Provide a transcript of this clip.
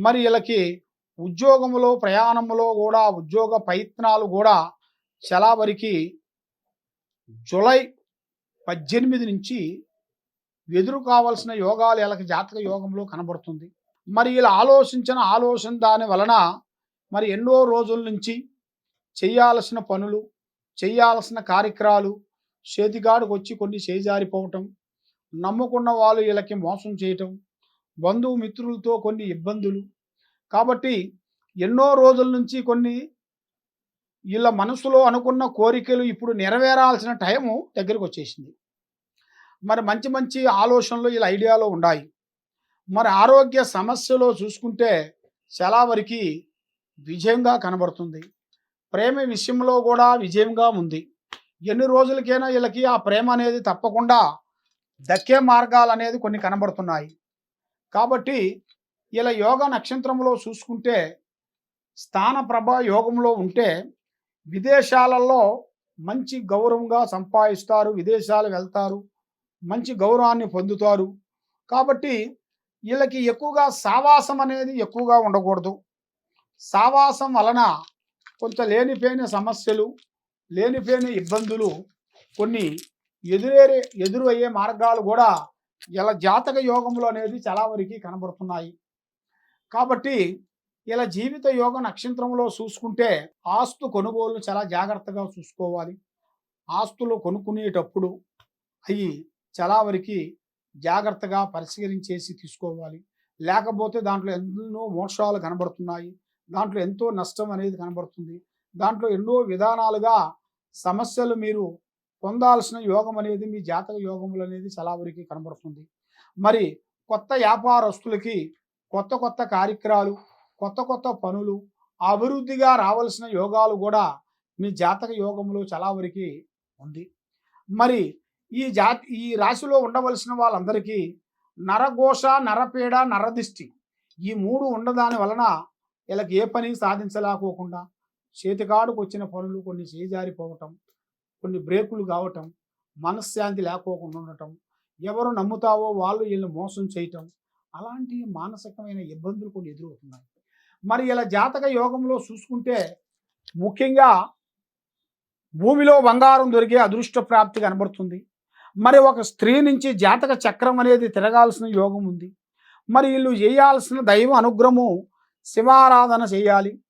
మరి వీళ్ళకి ఉద్యోగంలో ప్రయాణంలో కూడా ఉద్యోగ ప్రయత్నాలు కూడా చాలా వరకు జూలై పద్దెనిమిది నుంచి ఎదురు కావాల్సిన యోగాలు వీళ్ళకి జాతక యోగంలో కనబడుతుంది. మరి ఇలా ఆలోచించిన ఆలోచన దాని వలన మరి ఎన్నో రోజుల నుంచి చేయాల్సిన పనులు చేయాల్సిన కార్యక్రమాలు చేతిగాడికి వచ్చి కొన్ని చేజారిపోవటం నమ్ముకున్న వాళ్ళు వీళ్ళకి మోసం చేయటం బంధువు మిత్రులతో కొన్ని ఇబ్బందులు. కాబట్టి ఎన్నో రోజుల నుంచి కొన్ని వీళ్ళ మనసులో అనుకున్న కోరికలు ఇప్పుడు నెరవేరాల్సిన టైము దగ్గరికి వచ్చేసింది మరి మంచి మంచి ఆలోచనలు వీళ్ళ ఐడియాలో ఉన్నాయి. మరి ఆరోగ్య సమస్యలో చూసుకుంటే చాలా వరకు విజయంగా కనబడుతుంది. ప్రేమ విషయంలో కూడా విజయంగా ఉంది. ఎన్ని రోజులకైనా వీళ్ళకి ఆ ప్రేమ అనేది తప్పకుండా దక్కే మార్గాలు అనేది కొన్ని కనబడుతున్నాయి. కాబట్టి ఇలా యోగ నక్షత్రంలో చూసుకుంటే స్థాన ప్రభ యోగంలో ఉంటే విదేశాలలో మంచి గౌరవంగా సంపాదిస్తారు విదేశాలు వెళ్తారు మంచి గౌరవాన్ని పొందుతారు. కాబట్టి వీళ్ళకి ఎక్కువగా సావాసం అనేది ఎక్కువగా ఉండకూడదు. సావాసం వలన కొంత లేనిపోయిన సమస్యలు లేనిపోయిన ఇబ్బందులు కొన్ని ఎదురే ఎదురయ్యే మార్గాలు కూడా ఇలా జాతక యోగంలో అనేది చాలా వరకు కనబడుతున్నాయి. కాబట్టి ఇలా జీవిత యోగ నక్షత్రంలో చూసుకుంటే ఆస్తు కొనుగోలు చాలా జాగ్రత్తగా చూసుకోవాలి. ఆస్తులు కొనుక్కునేటప్పుడు అవి చాలా వరకు జాగ్రత్తగా పరిశీలించేసి తీసుకోవాలి. లేకపోతే దాంట్లో ఎన్నో మోక్షాలు కనబడుతున్నాయి. దాంట్లో ఎంతో నష్టం అనేది కనబడుతుంది. దాంట్లో ఎన్నో విధానాలుగా సమస్యలు మీరు పొందాల్సిన యోగం అనేది మీ జాతక యోగములు అనేది చాలా వరకు కనబడుతుంది. మరి కొత్త వ్యాపారస్తులకి కొత్త కొత్త కార్యక్రమాలు కొత్త కొత్త పనులు అభివృద్ధిగా రావాల్సిన యోగాలు కూడా మీ జాతక యోగంలో చాలా వరకు ఉంది. మరి ఈ జాతి ఈ రాశిలో ఉండవలసిన వాళ్ళందరికీ నరఘోష నరపీడ నరదిష్టి ఈ మూడు ఉండదాని వలన వీళ్ళకి ఏ పని సాధించలేకోకుండా చేతికాడుకు వచ్చిన పనులు కొన్ని చేజారిపోవటం కొన్ని బ్రేకులు కావటం మనశ్శాంతి లేకోకుండా ఉండటం ఎవరు నమ్ముతావో వాళ్ళు వీళ్ళని మోసం చేయటం అలాంటి మానసికమైన ఇబ్బందులు కొన్ని ఎదురవుతున్నాయి. మరి ఇలా జాతక యోగంలో చూసుకుంటే ముఖ్యంగా భూమిలో బంగారం దొరికే అదృష్ట ప్రాప్తి కనబడుతుంది. మరి ఒక స్త్రీ నుంచి జాతక చక్రం అనేది తిరగాల్సిన యోగం ఉంది. మరి వీళ్ళు చేయాల్సిన దైవ అనుగ్రహము శివారాధన చేయాలి.